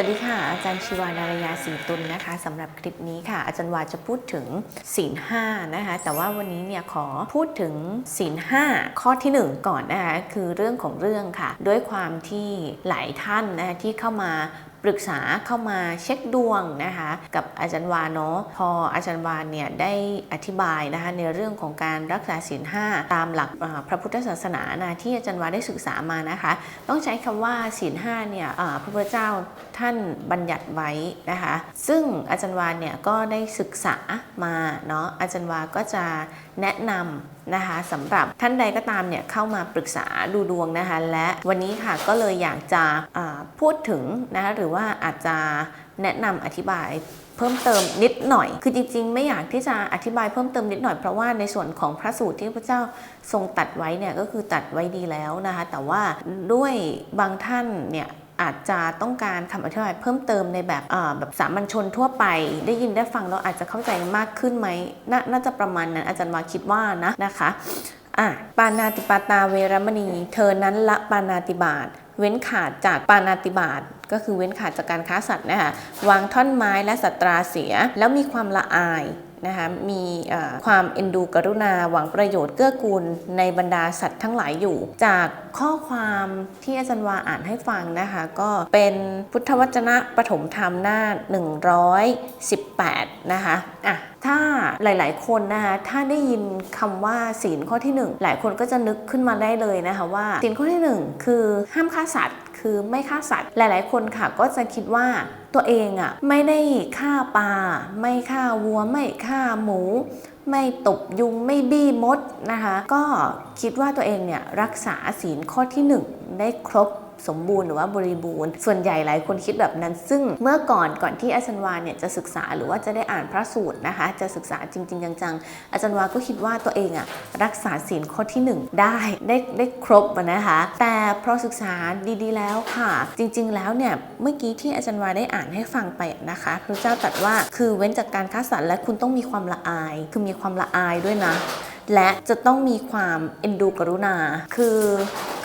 วัสดีค่ะ อาจารย์ชีวานารยาศรีตุลนะคะสำหรับคลิปนี้ค่ะ อาจารย์วาจะพูดถึงศีลห้านะคะแต่ว่าวันนี้เนี่ยขอพูดถึงศีลห้าข้อที่หนึ่งก่อนนะคะคือเรื่องของเรื่องค่ะ ด้วยความที่หลายท่านนะคะที่เข้ามา ปรึกษาเข้ามาเช็คดวงนะคะกับอาจารย์วาเนาะพออาจารย์วาเนี่ยได้อธิบายนะคะในเรื่องของการรักษาศีลห้าตามหลักพระพุทธศาสนานะที่อาจารย์วาได้ศึกษามานะคะ ต้องใช้คำว่าศีลห้าเนี่ยพระพุทธเจ้าท่านบัญญัติไว้นะคะซึ่งอาจารย์วาเนี่ยก็ได้ศึกษามาเนาะอาจารย์วาก็จะแนะนำ นะคะสำหรับท่านใดก็ตามเนี่ยเข้ามาปรึกษาดูดวงนะคะ และวันนี้ค่ะก็เลยอยากจะพูดถึงนะคะหรือว่าอาจจะแนะนำอธิบายเพิ่มเติมนิดหน่อย คือจริงๆ ไม่อยากที่จะอธิบายเพิ่มเติมนิดหน่อย เพราะว่าในส่วนของพระสูตรที่พระเจ้าทรงตัดไว้เนี่ยก็คือตัดไว้ดีแล้วนะคะ แต่ว่าด้วยบางท่านเนี่ย อาจจะต้องการคำอธิบายเพิ่มเติมในแบบแบบสามัญชนทั่วไป ได้ยินได้ฟังแล้วอาจจะเข้าใจมากขึ้นไหมนน่าจะประมาณนั้นอาจารย์วาคิดว่านะนะคะอะปานาติปาตาเวรมณี เธอนั้นละปานาติบาตเว้นขาดจากปานาติบาตก็คือเว้นขาดจากการค้าสัตว์นะคะวางท่อนไม้และสัตราเสีย แล้วมีความละอาย นะคะมีความเอ็นดูกรุณาหวังประโยชน์เกื้อกูลในบรรดาสัตว์ทั้งหลายอยู่ จากข้อความที่อาจารย์วาอ่านให้ฟังนะคะก็เป็นพุทธวจนะปฐมธรรมหน้า 118 นะคะอะถ้าหลาย ๆ คนนะคะถ้าได้ยินคำว่าศีลข้อที่หนึ่งหลายคนก็จะนึกขึ้นมาได้เลยนะคะว่าศีลข้อที่หนึ่งคือห้ามฆ่าสัตว์ คือไม่ฆ่าสัตว์ หลาย ๆ คนค่ะก็จะคิดว่า ตัวเองอะไม่ได้ฆ่าปลาไม่ฆ่าวัวไม่ฆ่าหมู ไม่ตบยุงไม่บี้มดนะคะ ก็คิดว่าตัวเองเนี่ยรักษาศีลข้อที่หนึ่งได้ครบ สมบูรณ์หรือว่าบริบูรณ์ ส่วนใหญ่หลายคนคิดแบบนั้น ซึ่งเมื่อก่อนก่อนที่อาจารย์วาเนี่ยจะศึกษาหรือว่าจะได้อ่านพระสูตรนะคะ จะศึกษาจริง ๆ จังๆ อาจารย์วาก็คิดว่าตัวเองอะรักษาศีลข้อที่หนึ่งได้ได้ได้ครบนะคะ แต่พอศึกษาดีๆ แล้วค่ะ จริง ๆ แล้วเนี่ยเมื่อกี้ที่อาจารย์วาได้อ่านให้ฟังไปนะคะพระเจ้าตรัสว่าคือเว้นจากการฆ่าสัตว์และคุณต้องมีความละอาย คือมีความละอายด้วยนะและจะต้องมีความเอ็นดูกรุณา คือ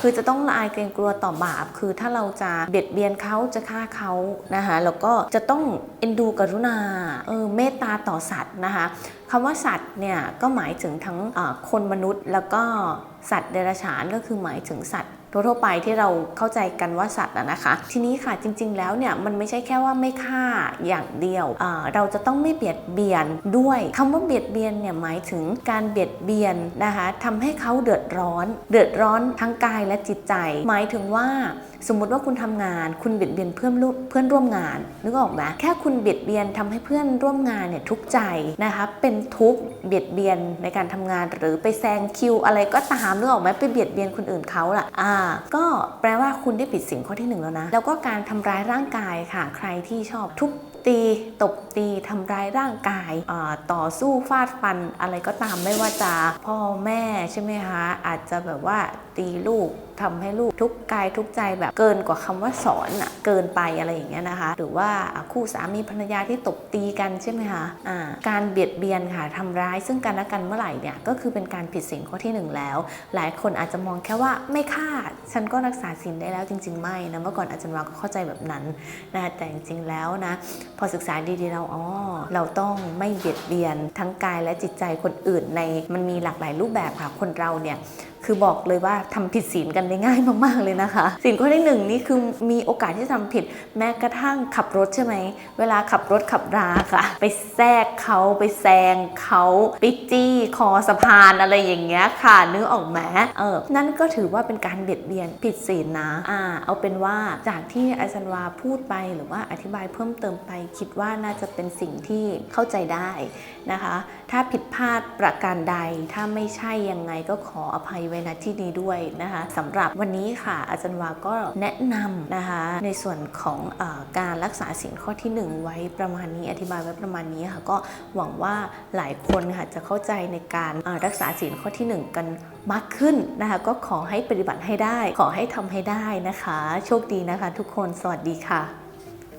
คือจะต้องละอายเกรงกลัวต่อบาป คือถ้าเราจะเบียดเบียนเขาจะฆ่าเขานะคะแล้วก็จะต้องเอ็นดูกรุณาเออเมตตาต่อสัตว์นะคะคำว่าสัตว์เนี่ยก็หมายถึงทั้งคนมนุษย์ แล้วก็สัตว์เดรัจฉานก็คือหมายถึงสัตว์ ทั่วๆไปที่เราเข้าใจกันว่าสัตว์นะคะ ทีนี้ค่ะจริง ๆ แล้วเนี่ยมันไม่ใช่แค่ว่าไม่ฆ่าอย่างเดียวอ่าเราจะต้องไม่เบียดเบียนด้วยคำว่าเบียดเบียนเนี่ยหมายถึงการเบียดเบียนนะคะทำให้เขาเดือดร้อน เดือดร้อนทั้งกายและจิตใจ หมายถึงว่าสมมติว่าคุณทำงาน คุณเบียดเบียนเพื่อนร่วมเพื่อนร่วมงานนึกออกไหมแค่คุณเบียดเบียนทำให้เพื่อนร่วมงานเนี่ยทุกใจนะคะเป็นทุกเบียดเบียนในการทำงานหรือไปแซงคิวอะไรก็ตามนึกออกไหมไปเบียดเบียนคนอื่นเขาล่ะอ่าก็แปลว่าคุณได้ผิดสิ่งข้อที่หนึ่งแล้วนะ แล้วก็การทำร้ายร่างกายค่ะ ใครที่ชอบทุบตีตบตีทำร้ายร่างกายต่อสู้ฟาดฟันอะไรก็ตามไม่ว่าจะพ่อแม่ใช่ไหมคะอาจจะแบบว่าตีลูก ทำให้ลูกทุกกายทุกใจแบบเกินกว่าคำว่าสอนอะเกินไปอะไรอย่างเงี้ยนะคะ หรือว่าคู่สามีภรรยาที่ตบตีกันใช่ไหมคะอ่าการเบียดเบียนค่ะทำร้ายซึ่งกันและกันเมื่อไหร่เนี่ยก็คือเป็นการผิดศีลข้อที่หนึ่งแล้ว หลายคนอาจจะมองแค่ว่าไม่ฆ่าฉันก็รักษาศีลได้แล้วจริง ๆ ไม่นะเมื่อก่อนอาจารย์วาก็เข้าใจแบบนั้นนะแต่จริงๆแล้วนะพอศึกษาดีๆเราอ๋อเราต้องไม่เบียดเบียนทั้งกายและจิตใจคนอื่นในมันมีหลากหลายรูปแบบค่ะคนเราเนี่ยคือบอกเลยว่าทำผิดศีลกันได้ง่ายมากๆเลยนะคะศีลข้อที่หนึ่งนี่คือมีโอกาสที่จะทำผิดแม้กระทั่งขับรถใช่ไหมเวลาขับรถขับราค่ะ ไปแทรกเขาไปแซงเขาไปจี้คอสะพานอะไรอย่างเงี้ยค่ะนึกออกไหมเออนั่นก็ถือว่าเป็นการเบียดเบียนผิดศีลนะอ่าเอาเป็นว่าจากที่อาจารย์วาพูดไปหรือว่าอธิบายเพิ่มเติมไป คิดว่าน่าจะเป็นสิ่งที่เข้าใจได้นะคะ ถ้าผิดพลาดประการใด ถ้าไม่ใช่ยังไงก็ขออภัยไว้ณที่นี้ด้วยนะคะสำหรับวันนี้ค่ะ อาจารย์วาก็แนะนำนะคะในส่วนของอการรักษาสิ่งข้อที่ 1 ไว้ประมาณนี้อธิบายไว้ประมาณนี้ค่ะ ก็หวังว่าหลายคนค่ะจะเข้าใจในการรักษาศีลข้อที่ 1 กันมากขึ้นนะคะ ก็ขอให้ปฏิบัติให้ได้ ขอให้ทำให้ได้นะคะ โชคดีนะคะ ทุกคนสวัสดีค่ะ